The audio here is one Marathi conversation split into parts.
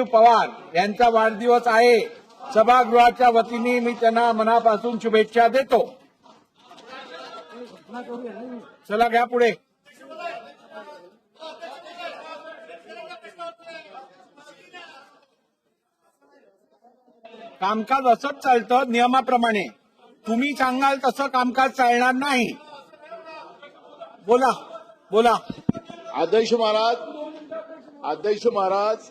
पवार यांचा वाढदिवस आहे. सभागृहाच्या वतीने मी त्यांना मनापासून शुभेच्छा देतो. चला घ्या पुढे. कामकाज असंच चालतं नियमाप्रमाणे. तुम्ही सांगाल तसं कामकाज चालणार नाही. बोला बोला. अध्यक्ष महाराज अध्यक्ष महाराज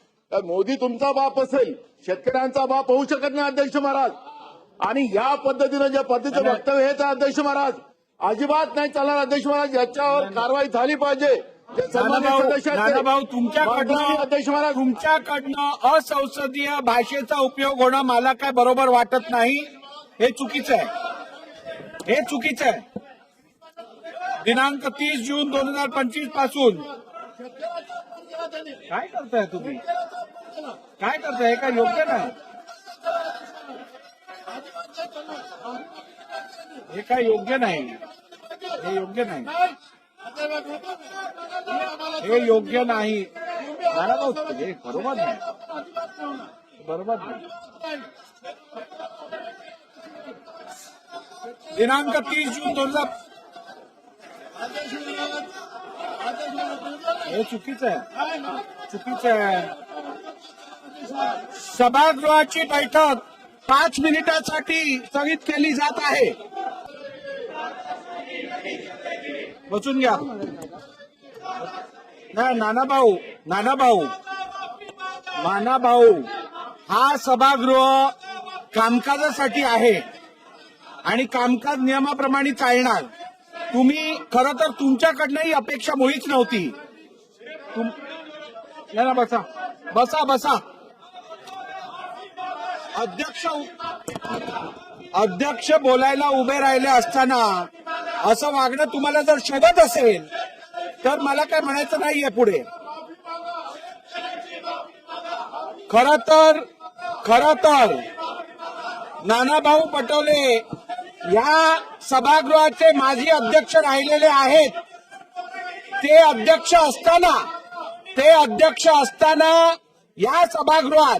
अ, मोदी तुमचा बाप असेल शेतकऱ्यांचा बाप होऊ शकत नाही अध्यक्ष महाराज. आणि या पद्धतीनं ज्या पद्धतीचं वक्तव्य हेच आहे, अध्यक्ष महाराज अजिबात नाही चालणार. अध्यक्ष महाराज याच्यावर कारवाई झाली पाहिजे. जे सन्माननीय नानाभाऊ सदस्य आहेत ते- नानाभाऊ माननीय तुमच्याकडनं अध्यक्ष महाराज तुमच्याकडनं असंसदीय भाषेचा उपयोग होणं मला काय बरोबर वाटत नाही हे चुकीचं आहे. हे चुकीचं आहे. दिनांक तीस जून दोन हजार पंचवीसपासून काय करताय तुम्ही? काय करताय? हे काय योग्य नाही? हे काय योग्य नाही. हे योग्य नाही. हे योग्य नाही. भाऊ, हे बरोबर नाही. बरोबर नाही. दिनांक तीस जून दोन हज़ार हे चुकीचं आहे. चुकीचं आहे. सभागृहाची बैठक पाच मिनिटासाठी स्थगित केली जात आहे. बसून घ्या. नाही नाना भाऊ नाना भाऊ नाना भाऊ हा सभागृह कामकाजासाठी आहे. आणि कामकाज नियमाप्रमाणे चालणार. तुम्ही खरं तर तुमच्याकडनं ही अपेक्षा मुळीच नव्हती. तुम ना बसा. बसा बसा. अध्यक्ष अध्यक्ष बोलायला उभे राहिले असताना असं वागणं तुम्हाला जर शोभत असेल तर मला काय म्हणायचं नाहीये पुढे. खर तर खर तर नानाभाऊ पटोले या सभागृहाचे माजी अध्यक्ष राहिलेले आहेत. ते अध्यक्ष असताना ते अध्यक्ष असताना या सभागृहात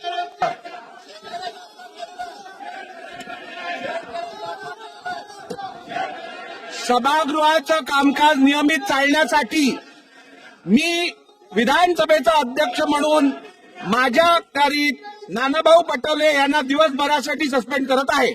सभागृहाचं कामकाज नियमित चालण्यासाठी मी विधानसभेचा अध्यक्ष म्हणून माझ्या अखत्यारीत नानाभाऊ पटोले यांना दिवसभरासाठी सस्पेंड करत आहे.